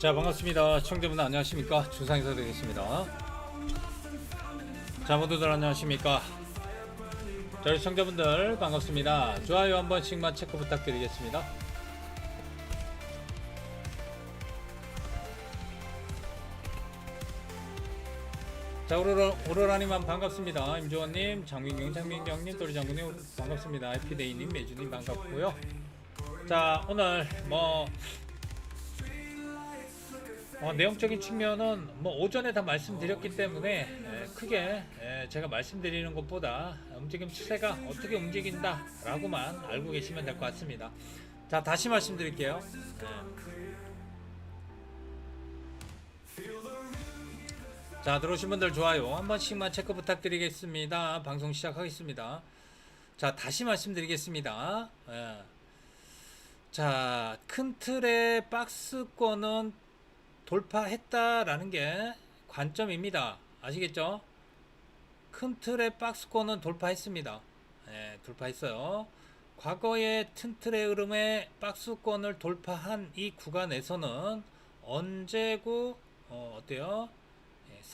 자 반갑습니다. 청자분 안녕하십니까? 주상에서 되겠습니다. 자 모두들 안녕하십니까? 저희 청자분들 반갑습니다. 좋아요 한 번씩만 체크 부탁드리겠습니다. 자 오로라, 오로라님만 반갑습니다 임조원님 장민경 장민경님 또리 장군님 반갑습니다 해피데이님 매주님 반갑고요 자 오늘 뭐 어, 내용적인 측면은 뭐 오전에 다 말씀드렸기 때문에 에, 크게 에, 제가 말씀드리는 것보다 움직임 추세가 어떻게 움직인다라고만 알고 계시면 될 것 같습니다. 자 다시 말씀드릴게요. 네. 자 들어오신 분들 좋아요 한 번씩만 체크 부탁드리겠습니다. 방송 시작하겠습니다. 자 다시 말씀드리겠습니다. 예. 자, 큰 틀의 박스권은 돌파했다라는 게 관점입니다. 아시겠죠? 큰 틀의 박스권은 돌파했습니다. 예, 돌파했어요. 과거의 큰 틀의 흐름에 박스권을 돌파한 이 구간에서는 언제고 어, 어때요?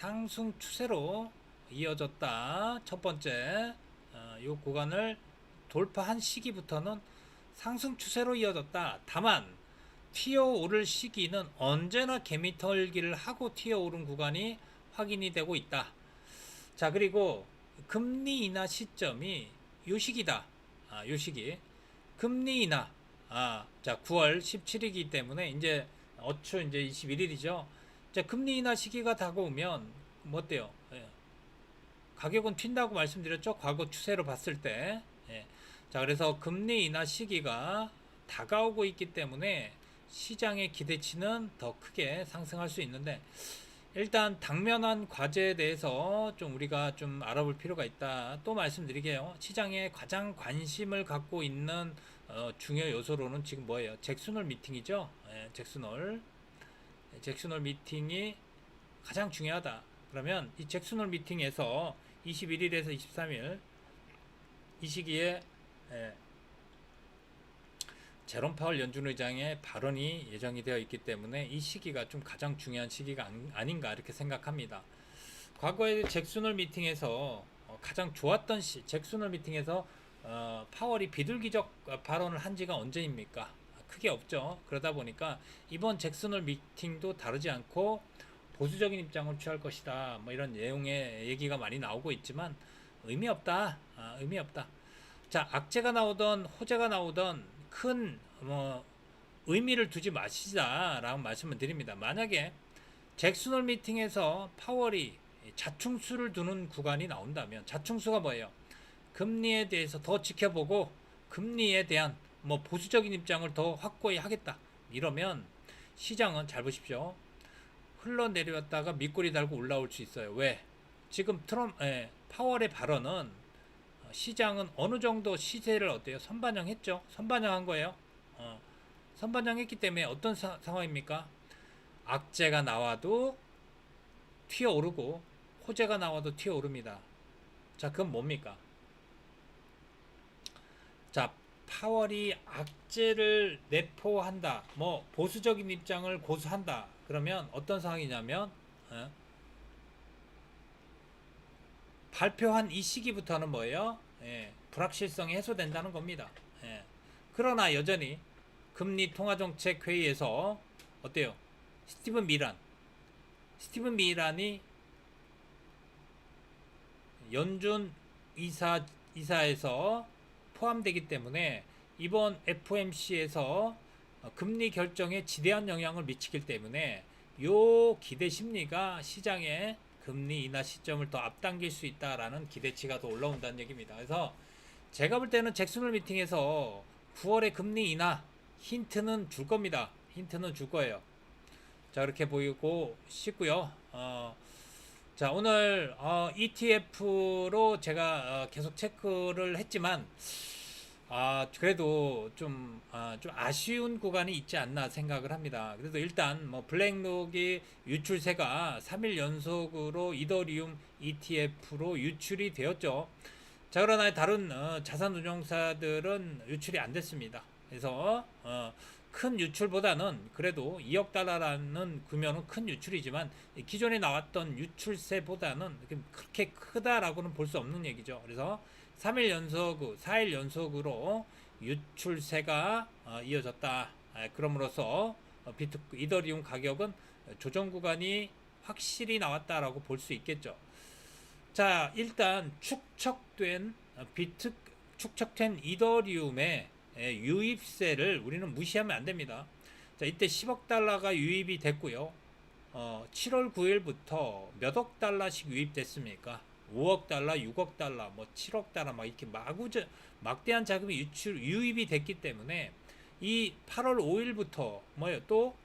예, 상승 추세로 이어졌다. 첫 번째 어, 이 구간을 돌파한 시기부터는 상승 추세로 이어졌다. 다만 튀어오를 시기는 언제나 개미털기를 하고 튀어오른 구간이 확인이 되고 있다. 자 그리고 금리 인하 시점이 요 시기다. 아, 요 시기. 금리 인하. 아, 자 9월 17일이기 때문에 이제 어추 이제 21일이죠. 자 금리 인하 시기가 다가오면 뭐 어때요? 예. 가격은 튄다고 말씀드렸죠. 과거 추세로 봤을 때. 예. 자, 그래서 금리 인하 시기가 다가오고 있기 때문에 시장의 기대치는 더 크게 상승할 수 있는데 일단 당면한 과제에 대해서 좀 우리가 좀 알아볼 필요가 있다. 또 말씀드리게요. 시장에 가장 관심을 갖고 있는 어, 중요 요소로는 지금 뭐예요? 잭슨홀 미팅이죠. 예, 잭슨홀. 예, 잭슨홀 미팅이 가장 중요하다. 그러면 이 잭슨홀 미팅에서 21일에서 23일 이 시기에 예, 제롬 파월 연준 의장의 발언이 예정이 되어 있기 때문에 이 시기가 좀 가장 중요한 시기가 아, 닌 가 이렇게 생각합니다. 과거에 잭슨홀 미팅에서 어, 가장 좋았던 시, 잭슨홀 미팅에서 어, 파월이 비둘기적 발언을 한 지가 언제입니까? 크게 없죠. 그러다 보니까 이번 잭슨홀 미팅도 다르지 않고 보수적인 입장을 취할 것이다. 뭐 이런 내용의 얘기가 많이 나오고 있지만 의미 없다. 아, 의미 없다. 자, 악재가 나오던 호재가 나오던 큰 뭐 의미를 두지 마시자라고 말씀을 드립니다. 만약에 잭슨홀 미팅에서 파월이 자충수를 두는 구간이 나온다면 자충수가 뭐예요? 금리에 대해서 더 지켜보고 금리에 대한 뭐 보수적인 입장을 더 확고히 하겠다. 이러면 시장은 잘 보십시오. 흘러내려왔다가 밑꼬리 달고 올라올 수 있어요. 왜? 지금 트럼 예, 파월의 발언은 시장은 어느 정도 시세를 어때요? 선반영했죠. 선반영한 거예요. 어, 선반영했기 때문에 어떤 사, 상황입니까? 악재가 나와도 튀어오르고 호재가 나와도 튀어오릅니다. 자, 그건 뭡니까? 자, 파월이 악재를 내포한다. 뭐 보수적인 입장을 고수한다. 그러면 어떤 상황이냐면 어? 발표한 이 시기부터는 뭐예요? 예, 불확실성이 해소된다는 겁니다. 예. 그러나 여전히 금리 통화정책 회의에서 어때요? 스티븐 미란, 스티븐 미란이 연준 이사 이사에서 포함되기 때문에 이번 FOMC에서 금리 결정에 지대한 영향을 미치기 때문에 요 기대 심리가 시장에 금리 인하 시점을 더 앞당길 수 있다라는 기대치가 더 올라온다는 얘기입니다. 그래서 제가 볼 때는 잭슨홀 미팅에서 9월에 금리 인하 힌트는 줄 겁니다. 힌트는 줄 거예요. 자 그렇게 보이고 싶고요. 어, 자 오늘 어, ETF로 제가 어, 계속 체크를 했지만 아 그래도 좀, 아, 좀 아쉬운 구간이 있지 않나 생각을 합니다. 그래도 일단 뭐 블랙록이 유출세가 3일 연속으로 이더리움 ETF로 유출이 되었죠. 자 그러나 다른 어, 자산운용사들은 유출이 안 됐습니다. 그래서 어, 큰 유출보다는 그래도 2억 달러라는 규모는 큰 유출이지만 기존에 나왔던 유출세보다는 그렇게 크다라고는 볼 수 없는 얘기죠. 그래서 3일 연속, 4일 연속으로 유출세가 어, 이어졌다. 아, 그럼으로써 어, 비트 이더리움 가격은 조정 구간이 확실히 나왔다라고 볼 수 있겠죠. 자, 일단 축적된 어, 비트 축적된 이더리움의 예, 유입세를 우리는 무시하면 안 됩니다. 자, 이때 10억 달러가 유입이 됐고요. 어, 7월 9일부터 몇 억 달러씩 유입됐습니까? 5억 달러, 6억 달러, 뭐 7억 달러 막 이렇게 마구저 막대한 자금이 유출 유입이 됐기 때문에 이 8월 5일부터 뭐요 또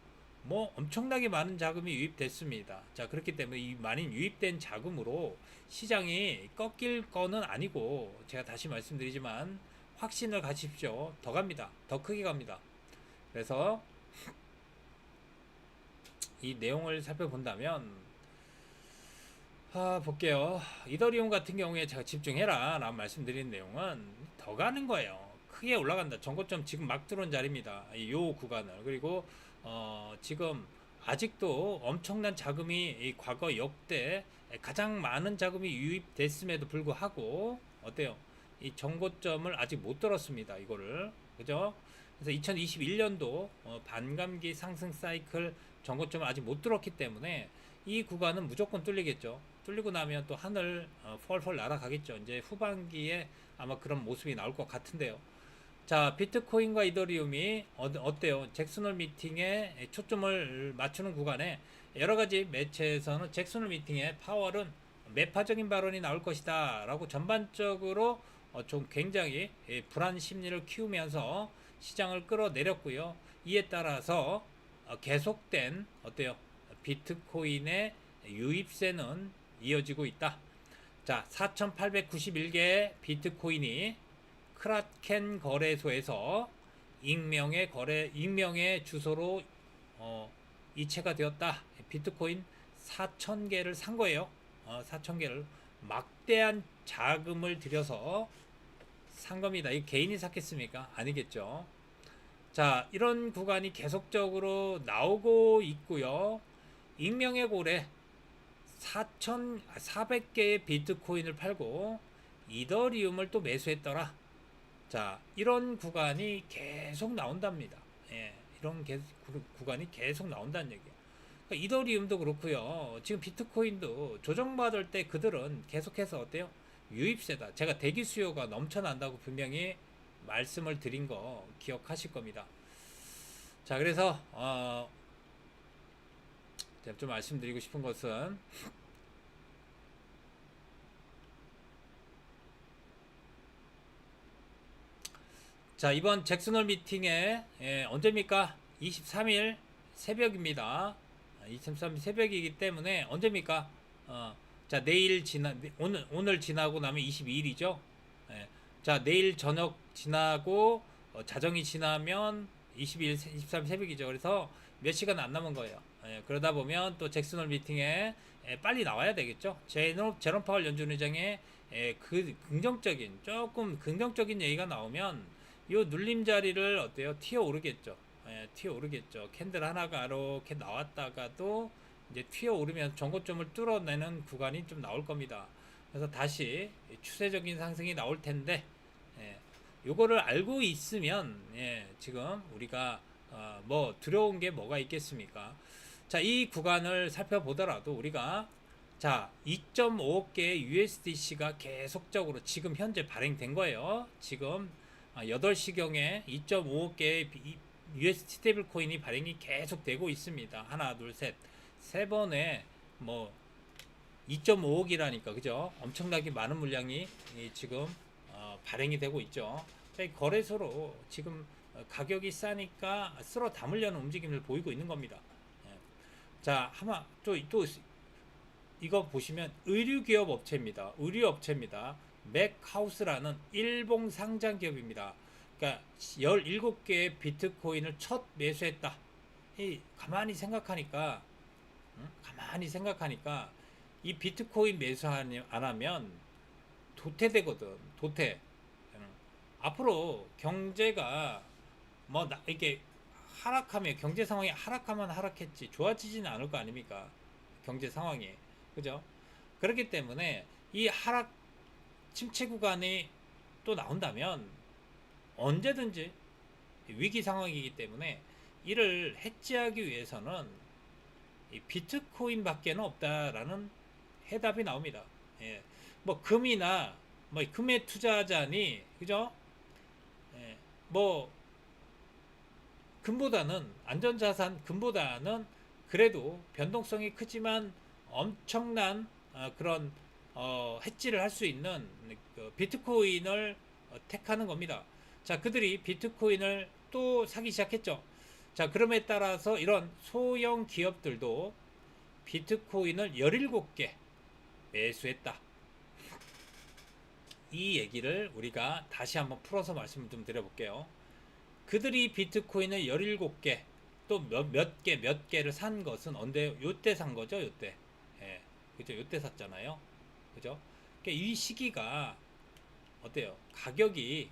뭐 엄청나게 많은 자금이 유입됐습니다. 자 그렇기 때문에 이 많이 유입된 자금으로 시장이 꺾일 거는 아니고 제가 다시 말씀드리지만 확신을 가십시오. 더 갑니다. 더 크게 갑니다. 그래서 이 내용을 살펴본다면 아, 볼게요. 이더리움 같은 경우에 제가 집중해라 라는 말씀드린 내용은 더 가는 거예요. 크게 올라간다. 전고점 지금 막 들어온 자리입니다. 이요 구간을. 그리고 어, 지금 아직도 엄청난 자금이 이 과거 역대 가장 많은 자금이 유입됐음에도 불구하고 어때요? 이 정고점을 아직 못 들었습니다. 이거를 그죠? 그래서 2021년도 어, 반감기 상승 사이클 정고점을 아직 못 들었기 때문에 이 구간은 무조건 뚫리겠죠. 뚫리고 나면 또 하늘 어, 펄펄 날아가겠죠. 이제 후반기에 아마 그런 모습이 나올 것 같은데요. 자, 비트코인과 이더리움이 어, 어때요? 잭슨홀 미팅에 초점을 맞추는 구간에 여러 가지 매체에서는 잭슨홀 미팅의 파월은 매파적인 발언이 나올 것이다 라고 전반적으로 어, 좀 굉장히 예, 불안 심리를 키우면서 시장을 끌어내렸고요. 이에 따라서 어, 계속된 어때요? 비트코인의 유입세는 이어지고 있다. 자, 4,891개의 비트코인이 크라켄 거래소에서 익명의 거래 익명의 주소로 어, 이체가 되었다. 비트코인 4,000개를 산 거예요. 어, 4,000개를 막대한 자금을 들여서 산 겁니다. 이 개인이 샀겠습니까? 아니겠죠. 자, 이런 구간이 계속적으로 나오고 있고요. 익명의 고래 4,400개의 비트코인을 팔고 이더리움을 또 매수했더라. 자, 이런 구간이 계속 나온답니다. 예, 이런 게, 구, 구간이 계속 나온다는 얘기예요. 그러니까 이더리움도 그렇고요. 지금 비트코인도 조정받을 때 그들은 계속해서 어때요? 유입세다. 제가 대기 수요가 넘쳐난다고 분명히 말씀을 드린 거 기억하실 겁니다. 자, 그래서 어, 좀 말씀드리고 싶은 것은 자, 이번 잭슨홀 미팅에 예, 언제입니까? 23일 새벽입니다. 23일 새벽이기 때문에 언제입니까? 어, 자, 내일 지나 오늘 오늘 지나고 나면 22일이죠. 예, 자, 내일 저녁 지나고 어, 자정이 지나면 22일 23일 새벽이죠. 그래서 몇 시간 안 남은 거예요. 예, 그러다 보면 또 잭슨홀 미팅에 예, 빨리 나와야 되겠죠. 제롬, 제롬 파월 연준 의장의 예, 그 긍정적인 조금 긍정적인 얘기가 나오면 요 눌림 자리를 어때요? 튀어 오르겠죠. 예, 튀어 오르겠죠. 캔들 하나가 이렇게 나왔다가도 이제 튀어 오르면 전고점을 뚫어내는 구간이 좀 나올 겁니다. 그래서 다시 추세적인 상승이 나올 텐데, 예, 요거를 알고 있으면, 예, 지금 우리가 어, 뭐 들어온 게 뭐가 있겠습니까? 자, 이 구간을 살펴보더라도 우리가 자, 2.5억 개의 USDC가 계속적으로 지금 현재 발행된 거예요. 지금 8시경에 2.5억 개의 USD 스테이블 코인이 발행이 계속 되고 있습니다. 하나, 둘, 셋. 세 번에 뭐 2.5억이라니까 그죠? 엄청나게 많은 물량이 지금 어, 발행이 되고 있죠. 자, 거래소로 지금 어, 가격이 싸니까 쓸어 담으려는 움직임을 보이고 있는 겁니다. 예. 자, 하나 또, 또 이거 보시면 의류 기업 업체입니다. 의류 업체입니다. 맥하우스라는 일본 상장 기업입니다. 그러니까 17개의 비트코인을 첫 매수했다. 이 가만히 생각하니까 응? 가만히 생각하니까 이 비트코인 매수 안 하면 도태되거든. 도태. 응. 앞으로 경제가 뭐 나, 이게 하락하면 경제 상황이 하락하면 하락했지 좋아지지는 않을 거 아닙니까? 경제 상황이 그죠? 그렇기 때문에 이 하락 침체 구간이 또 나온다면 언제든지 위기 상황이기 때문에 이를 해지하기 위해서는 이 비트코인밖에는 없다라는 해답이 나옵니다. 예. 뭐 금이나 뭐 금에 투자하자니 그죠? 예. 뭐 금보다는 안전자산 금보다는 그래도 변동성이 크지만 엄청난 어, 그런 어, 해지를 할 수 있는 그 비트코인을 어, 택하는 겁니다. 자, 그들이 비트코인을 또 사기 시작했죠. 자, 그럼에 따라서 이런 소형 기업들도 비트코인을 17개 매수했다. 이 얘기를 우리가 다시 한번 풀어서 말씀을 좀 드려볼게요. 그들이 비트코인을 17개 또몇몇개몇 개를 산 것은 언제 요때 산 거죠, 요때. 예. 그죠? 요때 샀잖아요. 그죠? 그러니까 이 시기가 어때요? 가격이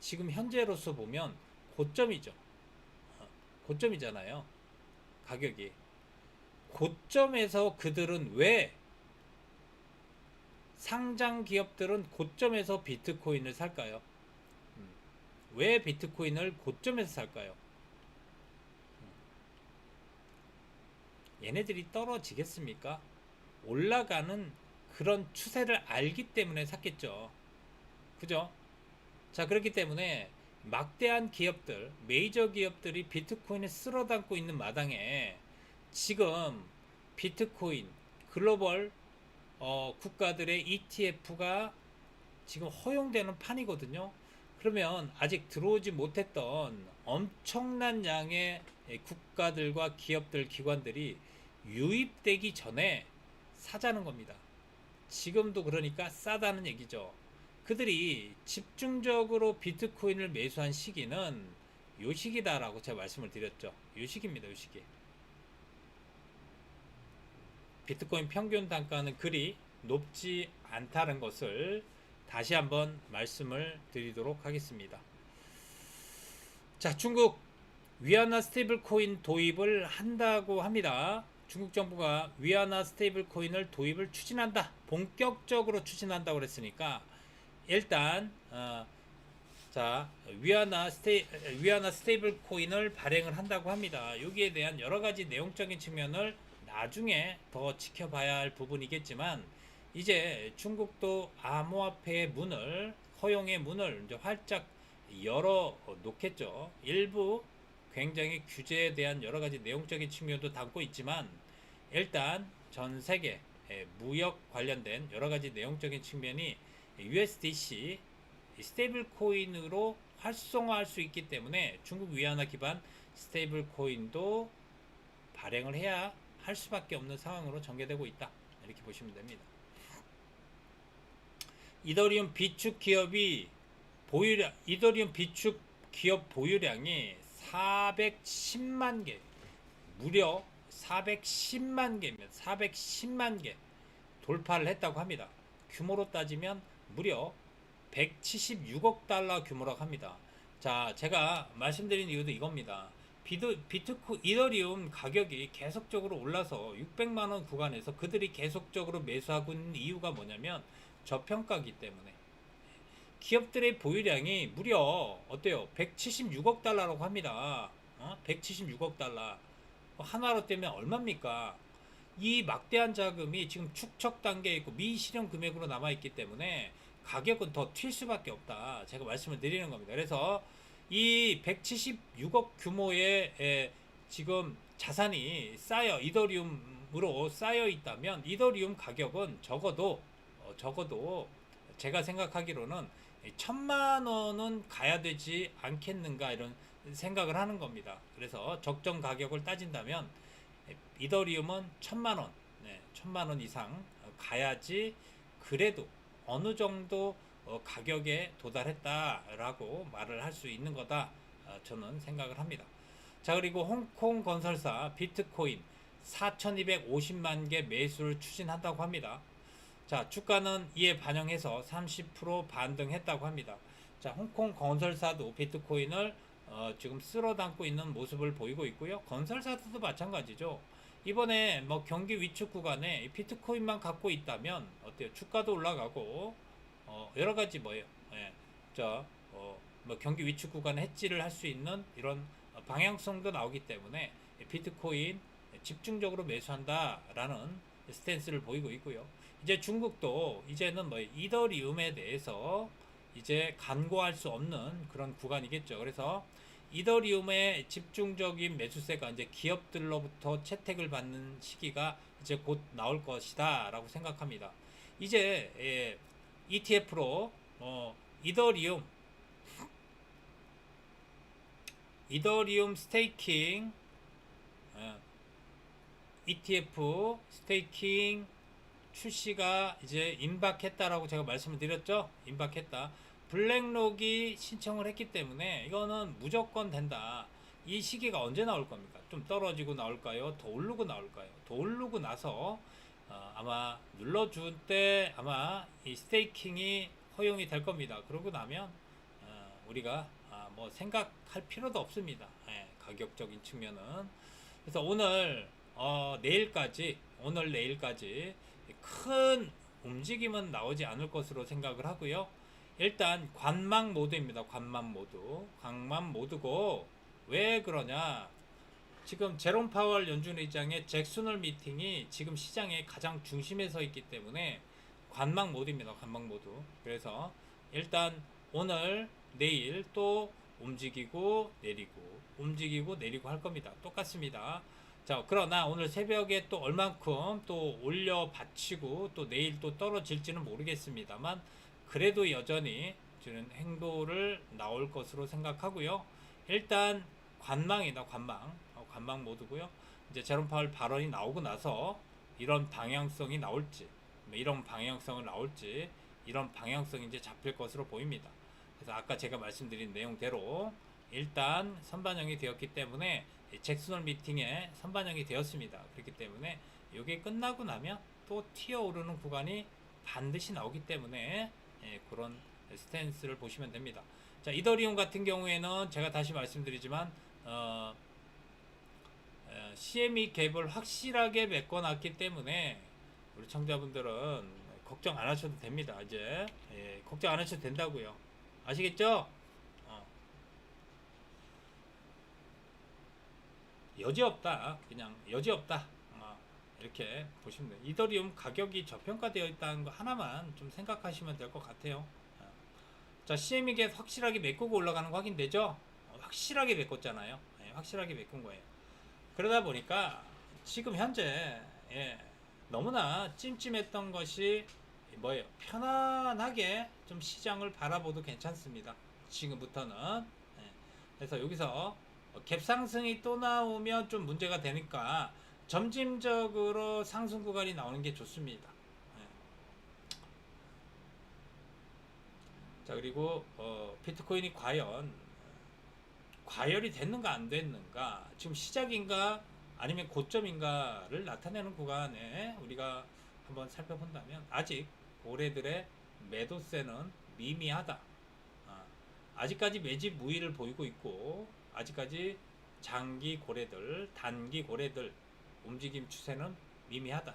지금 현재로서 보면 고점이죠. 어, 고점이잖아요. 가격이. 고점에서 그들은 왜 상장 기업들은 고점에서 비트코인을 살까요? 음, 왜 비트코인을 고점에서 살까요? 음, 얘네들이 떨어지겠습니까? 올라가는 그런 추세를 알기 때문에 샀겠죠. 그죠? 자, 그렇기 때문에 막대한 기업들, 메이저 기업들이 비트코인을 쓸어 담고 있는 마당에 지금 비트코인 글로벌 어, 국가들의 ETF가 지금 허용되는 판이거든요. 그러면 아직 들어오지 못했던 엄청난 양의 국가들과 기업들, 기관들이 유입되기 전에 사자는 겁니다. 지금도 그러니까 싸다는 얘기죠. 그들이 집중적으로 비트코인을 매수한 시기는 요 시기다라고 제가 말씀을 드렸죠. 요 시기입니다. 요 시기. 비트코인 평균 단가는 그리 높지 않다는 것을 다시 한번 말씀을 드리도록 하겠습니다. 자, 중국 위안화 스테이블 코인 도입을 한다고 합니다. 중국 정부가 위안화 스테이블 코인을 도입을 추진한다. 본격적으로 추진한다고 그랬으니까 일단 어, 자 위안화 스테이 위안화 스테이블 코인을 발행을 한다고 합니다. 여기에 대한 여러 가지 내용적인 측면을 나중에 더 지켜봐야 할 부분이겠지만 이제 중국도 암호화폐의 문을 허용의 문을 이제 활짝 열어 놓겠죠. 일부 굉장히 규제에 대한 여러 가지 내용적인 측면도 담고 있지만 일단 전 세계 무역 관련된 여러 가지 내용적인 측면이 USDC 스테이블 코인으로 활성화할 수 있기 때문에 중국 위안화 기반 스테이블 코인도 발행을 해야 할 수밖에 없는 상황으로 전개되고 있다. 이렇게 보시면 됩니다. 이더리움 비축 기업이 보유량 이더리움 비축 기업 보유량이 410만 개 무려 410만 개면 410만 개 돌파를 했다고 합니다. 규모로 따지면 무려 176억 달러 규모라고 합니다. 자, 제가 말씀드린 이유도 이겁니다. 비트, 비트코 이더리움 가격이 계속적으로 올라서 600만 원 구간에서 그들이 계속적으로 매수하고 있는 이유가 뭐냐면 저평가기 때문에 기업들의 보유량이 무려 어때요? 176억 달러라고 합니다. 어? 176억 달러. 하나로 때면 얼마입니까? 이 막대한 자금이 지금 축적 단계에 있고 미실현 금액으로 남아 있기 때문에 가격은 더 튈 수밖에 없다. 제가 말씀을 드리는 겁니다. 그래서 이 176억 규모의 에, 지금 자산이 쌓여 이더리움으로 쌓여 있다면 이더리움 가격은 적어도 어, 적어도 제가 생각하기로는 천만 원은 가야 되지 않겠는가 이런 생각을 하는 겁니다. 그래서 적정 가격을 따진다면 이더리움은 천만 원, 네, 천만 원 이상 가야지 그래도 어느 정도 어, 가격에 도달했다라고 말을 할 수 있는 거다 어, 저는 생각을 합니다. 자 그리고 홍콩 건설사 비트코인 4,250만 개 매수를 추진한다고 합니다. 자 주가는 이에 반영해서 30% 반등했다고 합니다. 자 홍콩 건설사도 비트코인을 어, 지금 쓸어 담고 있는 모습을 보이고 있고요. 건설사들도 마찬가지죠. 이번에 뭐 경기 위축 구간에 이 비트코인만 갖고 있다면 어때요? 주가도 올라가고 어, 여러 가지 뭐예요? 예, 저 어, 뭐 경기 위축 구간에 해지를 할 수 있는 이런 어, 방향성도 나오기 때문에 이 비트코인 집중적으로 매수한다라는 스탠스를 보이고 있고요. 이제 중국도 이제는 뭐 이더리움에 대해서 이제 간과할 수 없는 그런 구간이겠죠. 그래서 이더리움의 집중적인 매수세가 이제 기업들로부터 채택을 받는 시기가 이제 곧 나올 것이다 라고 생각합니다. 이제 예, ETF로 어, 이더리움 이더리움 스테이킹 어, ETF 스테이킹 출시가 이제 임박했다라고 제가 말씀을 드렸죠. 임박했다. 블랙록이 신청을 했기 때문에 이거는 무조건 된다. 이 시기가 언제 나올 겁니까? 좀 떨어지고 나올까요? 더 오르고 나올까요? 더 오르고 나서 어, 아마 눌러줄 때 아마 이 스테이킹이 허용이 될 겁니다. 그러고 나면 어, 우리가 아, 뭐 생각할 필요도 없습니다. 예, 가격적인 측면은 그래서 오늘 어, 내일까지 오늘 내일까지 큰 움직임은 나오지 않을 것으로 생각을 하고요. 일단 관망 모드입니다. 관망 모드. 관망 모드고 왜 그러냐? 지금 제롬 파월 연준 의장의 잭슨홀 미팅이 지금 시장의 가장 중심에 서 있기 때문에 관망 모드입니다. 관망 모드. 그래서 일단 오늘 내일 또 움직이고 내리고 움직이고 내리고 할 겁니다. 똑같습니다. 자, 그러나 오늘 새벽에 또 얼만큼 또 올려 받치고 또 내일 또 떨어질지는 모르겠습니다만 그래도 여전히 저는 행보를 나올 것으로 생각하고요. 일단 관망이다, 관망. 어, 관망 모드고요. 이제 제롬 파월 발언이 나오고 나서 이런 방향성이 나올지, 뭐 이런 방향성을 나올지, 이런 방향성이 이제 잡힐 것으로 보입니다. 그래서 아까 제가 말씀드린 내용대로 일단 선반영이 되었기 때문에 이 잭슨홀 미팅에 선반영이 되었습니다. 그렇기 때문에 이게 끝나고 나면 또 튀어 오르는 구간이 반드시 나오기 때문에 예, 그런 스탠스를 보시면 됩니다. 자, 이더리움 같은 경우에는 제가 다시 말씀드리지만 어, 어, CME 갭을 확실하게 메꿔놨기 때문에 우리 청자분들은 걱정 안 하셔도 됩니다. 이제 예, 걱정 안 하셔도 된다고요. 아시겠죠? 어. 여지 없다. 그냥 여지 없다. 어, 이렇게 보시면 돼요. 이더리움 가격이 저평가되어 있다는 거 하나만 좀 생각하시면 될 것 같아요. 어. 자, CME 갭 확실하게 메꾸고 올라가는 거 확인되죠? 어, 확실하게 메꿨잖아요. 예, 확실하게 메꾼 거예요. 그러다 보니까 지금 현재 예, 너무나 찜찜했던 것이 뭐예요? 편안하게 좀 시장을 바라보도 괜찮습니다. 지금부터는. 예. 그래서 여기서 갭 상승이 또 나오면 좀 문제가 되니까 점진적으로 상승 구간이 나오는 게 좋습니다. 예. 자 그리고 어, 비트코인이 과연 과열이 됐는가 안 됐는가 지금 시작인가 아니면 고점인가를 나타내는 구간에 우리가 한번 살펴본다면 아직 고래들의 매도세는 미미하다. 아, 아직까지 매집 무의를 보이고 있고 아직까지 장기 고래들, 단기 고래들 움직임 추세는 미미하다.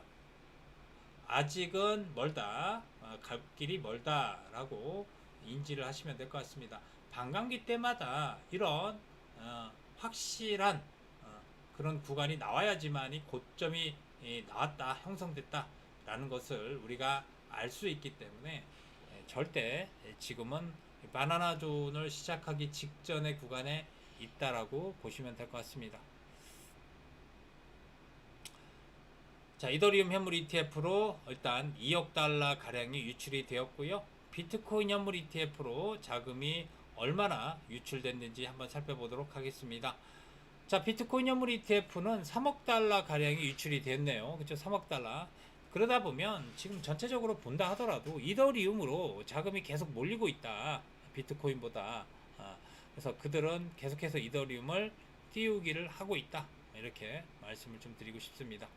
아직은 멀다. 아, 갈 길이 멀다라고 인지를 하시면 될 것 같습니다. 반감기 때마다 이런 어, 확실한 어, 그런 구간이 나와야지만이 고점이 예, 나왔다, 형성됐다라는 것을 우리가 알 수 있기 때문에 예, 절대 지금은 바나나 존을 시작하기 직전의 구간에 있다라고 보시면 될 것 같습니다. 자, 이더리움 현물 ETF로 일단 2억 달러 가량이 유출이 되었고요. 비트코인 현물 ETF로 자금이 얼마나 유출됐는지 한번 살펴보도록 하겠습니다. 자, 비트코인 현물 ETF는 3억 달러 가량이 유출이 됐네요. 그렇죠? 3억 달러. 그러다 보면 지금 전체적으로 본다 하더라도 이더리움으로 자금이 계속 몰리고 있다. 비트코인보다. 아, 그래서 그들은 계속해서 이더리움을 띄우기를 하고 있다. 이렇게 말씀을 좀 드리고 싶습니다.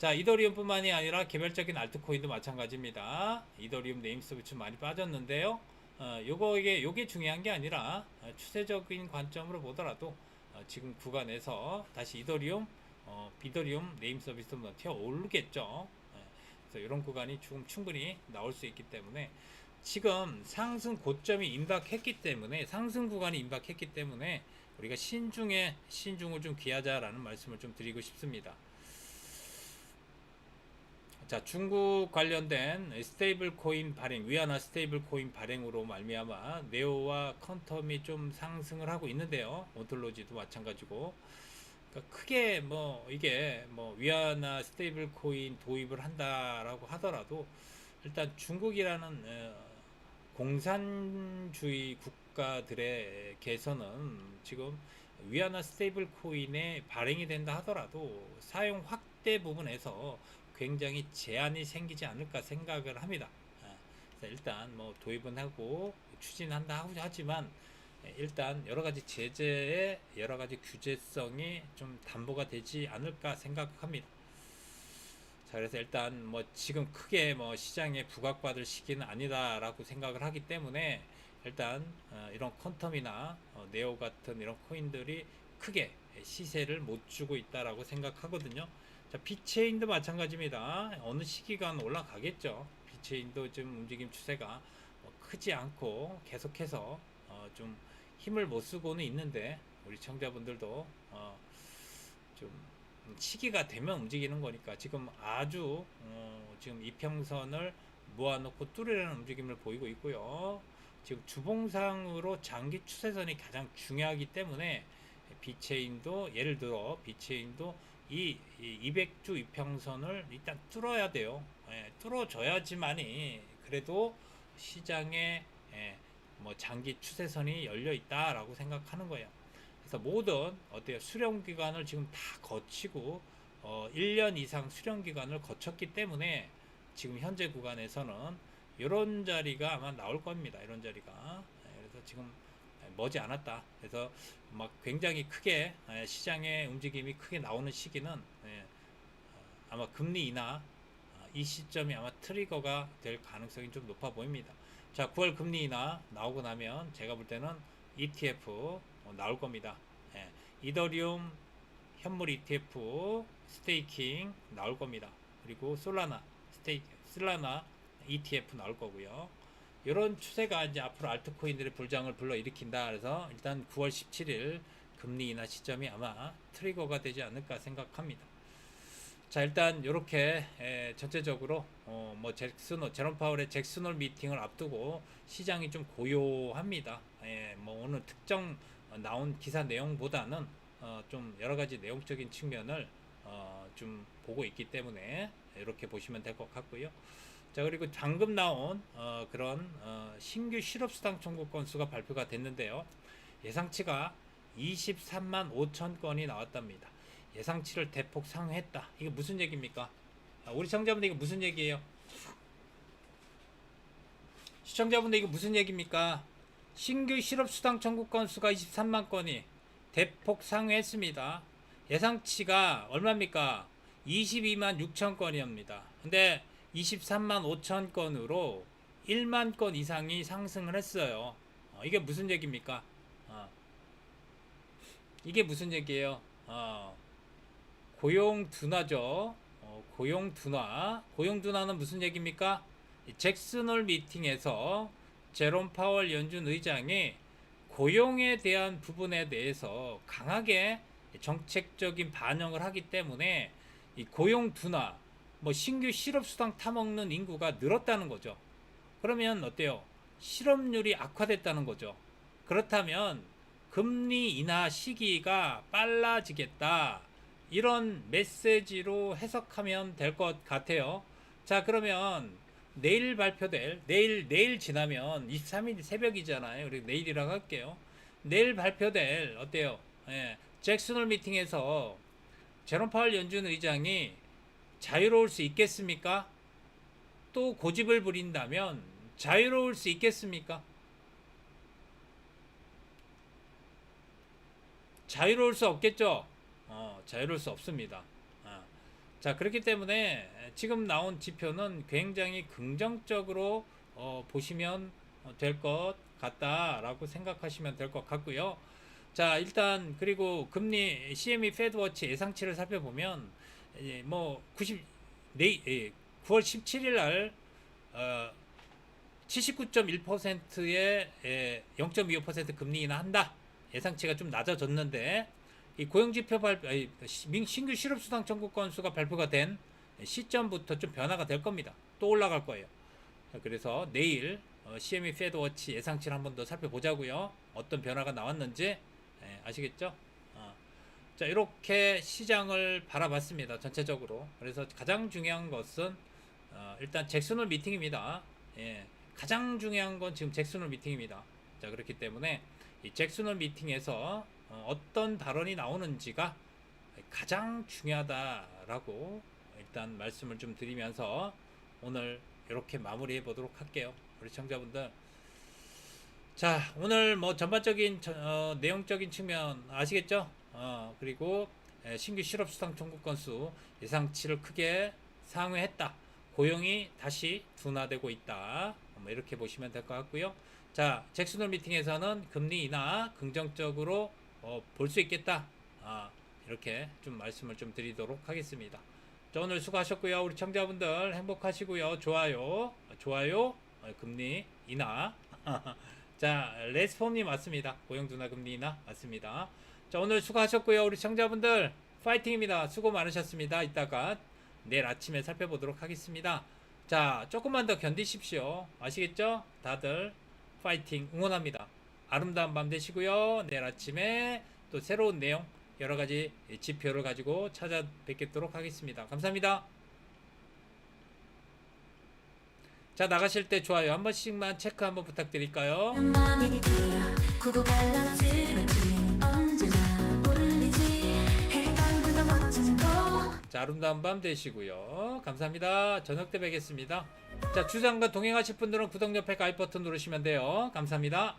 자, 이더리움뿐만이 아니라 개별적인 알트코인도 마찬가지입니다. 이더리움 네임스비치 많이 빠졌는데요. 어, 요거 이게 요게 중요한 게 아니라 어, 추세적인 관점으로 보더라도 어, 지금 구간에서 다시 이더리움, 어, 비더리움 네임 서비스보다 튀어 오르겠죠. 예, 그래서 이런 구간이 조금 충분히 나올 수 있기 때문에 지금 상승 고점이 임박했기 때문에 상승 구간이 임박했기 때문에 우리가 신중에 신중을 좀 기하자라는 말씀을 좀 드리고 싶습니다. 자, 중국 관련된 스테이블 코인 발행, 위안화 스테이블 코인 발행으로 말미암아 네오와 컨텀이 좀 상승을 하고 있는데요. 온톨로지도 마찬가지고. 그러니까 크게 뭐 이게 뭐 위안화 스테이블 코인 도입을 한다라고 하더라도 일단 중국이라는 어, 공산주의 국가들의 개선은 지금 위안화 스테이블 코인에 발행이 된다 하더라도 사용 확대 부분에서 굉장히 제한이 생기지 않을까 생각을 합니다. 아, 일단 뭐 도입은 하고 추진한다 하지만 예, 일단 여러 가지 제재의 여러 가지 규제성이 좀 담보가 되지 않을까 생각합니다. 자, 그래서 일단 뭐 지금 크게 뭐 시장에 부각받을 시기는 아니다라고 생각을 하기 때문에 일단 어, 이런 퀀텀이나 어, 네오 같은 이런 코인들이 크게 시세를 못 주고 있다라고 생각하거든요. 자, 비체인도 마찬가지입니다. 어느 시기간 올라가겠죠. 비체인도 좀 움직임 추세가 뭐 크지 않고 계속해서 어, 좀 힘을 못 쓰고는 있는데 우리 청자분들도 어, 좀 시기가 되면 움직이는 거니까 지금 아주 어, 지금 이평선을 모아놓고 뚫으려는 움직임을 보이고 있고요. 지금 주봉상으로 장기 추세선이 가장 중요하기 때문에 비체인도 예를 들어 비체인도 이, 이 200주 이평선을 일단 뚫어야 돼요. 예, 뚫어줘야지만이 그래도 시장에 예, 뭐 장기 추세선이 열려 있다라고 생각하는 거예요. 그래서 모든 어때요 수령 기간을 지금 다 거치고 어, 1년 이상 수령 기간을 거쳤기 때문에 지금 현재 구간에서는 이런 자리가 아마 나올 겁니다. 이런 자리가 예, 그래서 지금 머지 않았다. 그래서 막 굉장히 크게 예, 시장의 움직임이 크게 나오는 시기는 예, 어, 아마 금리 인하 어, 이 시점이 아마 트리거가 될 가능성이 좀 높아 보입니다. 자, 9월 금리 인하 나오고 나면 제가 볼 때는 ETF 어, 나올 겁니다. 예, 이더리움 현물 ETF 스테이킹 나올 겁니다. 그리고 솔라나 스테이크 솔라나 ETF 나올 거고요. 이런 추세가 이제 앞으로 알트코인들의 불장을 불러일으킨다. 그래서 일단 9월 17일 금리 인하 시점이 아마 트리거가 되지 않을까 생각합니다. 자 일단 이렇게 전체적으로 어, 뭐 잭슨 제롬 파월의 잭슨홀 미팅을 앞두고 시장이 좀 고요합니다. 예, 뭐 오늘 특정 어, 나온 기사 내용보다는 어, 좀 여러 가지 내용적인 측면을 어, 좀 보고 있기 때문에 이렇게 보시면 될 것 같고요. 자 그리고 방금 나온 어, 그런 어, 신규 실업수당 청구 건수가 발표가 됐는데요. 예상치가 23만 5천 건이 나왔답니다. 예상치를 대폭 상회했다. 이게 무슨 얘기입니까? 아, 우리 시청자분들 이게 무슨 얘기예요? 시청자분들 이게 무슨 얘기입니까? 신규 실업수당 청구 건수가 23만 건이 대폭 상회했습니다. 예상치가 얼마입니까? 22만 6천 건이옵니다. 근데 23만 5천 건으로 1만 건 이상이 상승을 했어요. 어, 이게 무슨 얘기입니까? 어. 이게 무슨 얘기예요? 어. 고용 둔화죠. 어, 고용 둔화. 고용 둔화는 무슨 얘기입니까? 이 잭슨홀 미팅에서 제롬 파월 연준 의장이 고용에 대한 부분에 대해서 강하게 정책적인 반영을 하기 때문에 이 고용 둔화, 뭐 신규 실업수당 타먹는 인구가 늘었다는 거죠. 그러면 어때요? 실업률이 악화됐다는 거죠. 그렇다면 금리 인하 시기가 빨라지겠다. 이런 메시지로 해석하면 될 것 같아요. 자, 그러면 내일 발표될 내일 내일 지나면 23일 새벽이잖아요. 우리 내일이라고 할게요. 내일 발표될 어때요? 예, 잭슨홀 미팅에서 제롬 파월 연준 의장이 자유로울 수 있겠습니까? 또 고집을 부린다면 자유로울 수 있겠습니까? 자유로울 수 없겠죠. 어, 자유로울 수 없습니다. 어. 자 그렇기 때문에 지금 나온 지표는 굉장히 긍정적으로 어, 보시면 될 것 같다라고 생각하시면 될 것 같고요. 자, 일단 그리고 금리 CME 페드워치 예상치를 살펴보면 이제 뭐 90, 네, 예, 9월 17일 날 어, 79.1%의 예, 0.25% 금리 인하한다. 예상치가 좀 낮아졌는데 이 고용지표 발표, 아니, 신규 실업수당 청구 건수가 발표가 된 시점부터 좀 변화가 될 겁니다. 또 올라갈 거예요. 그래서 내일 어, CME 페드워치 예상치를 한 번 더 살펴보자고요. 어떤 변화가 나왔는지 예, 아시겠죠? 어. 자 이렇게 시장을 바라봤습니다. 전체적으로. 그래서 가장 중요한 것은 어, 일단 잭슨홀 미팅입니다. 예, 가장 중요한 건 지금 잭슨홀 미팅입니다. 자 그렇기 때문에 이 잭슨홀 미팅에서 어, 떤 발언이 나오는지가 가장 중요하다라고 일단 말씀을 좀 드리면서 오늘 이렇게 마무리해 보도록 할게요. 우리 청자분들. 자, 오늘 뭐 전반적인 저- 어, 내용적인 측면 아시겠죠? 어, 그리고 에, 신규 실업수당 청구 건수 예상치를 크게 상회했다. 고용이 다시 둔화되고 있다. 뭐 이렇게 보시면 될 것 같고요. 자, 잭슨홀 미팅에서는 금리 인하 긍정적으로 어, 볼수 있겠다. 아, 이렇게 좀 말씀을 좀 드리도록 하겠습니다. 자, 오늘 수고하셨고요. 우리 청자분들 행복하시고요. 좋아요. 좋아요. 어, 금리 인하. 자, 레스폼님 맞습니다. 고용 둔화 금리 인하 맞습니다. 자, 오늘 수고하셨고요. 우리 청자분들 파이팅입니다. 수고 많으셨습니다. 이따가 내일 아침에 살펴보도록 하겠습니다. 자, 조금만 더 견디십시오. 아시겠죠? 다들 파이팅 응원합니다. 아름다운 밤 되시고요. 내일 아침에 또 새로운 내용 여러 가지 지표를 가지고 찾아뵙도록 하겠습니다. 감사합니다. 자, 나가실 때 좋아요 한 번씩만 체크 한번 부탁드릴까요? 자, 아름다운 밤 되시고요. 감사합니다. 저녁 때 뵙겠습니다. 자, 주장과 동행하실 분들은 구독 옆에 가입 버튼 누르시면 돼요. 감사합니다.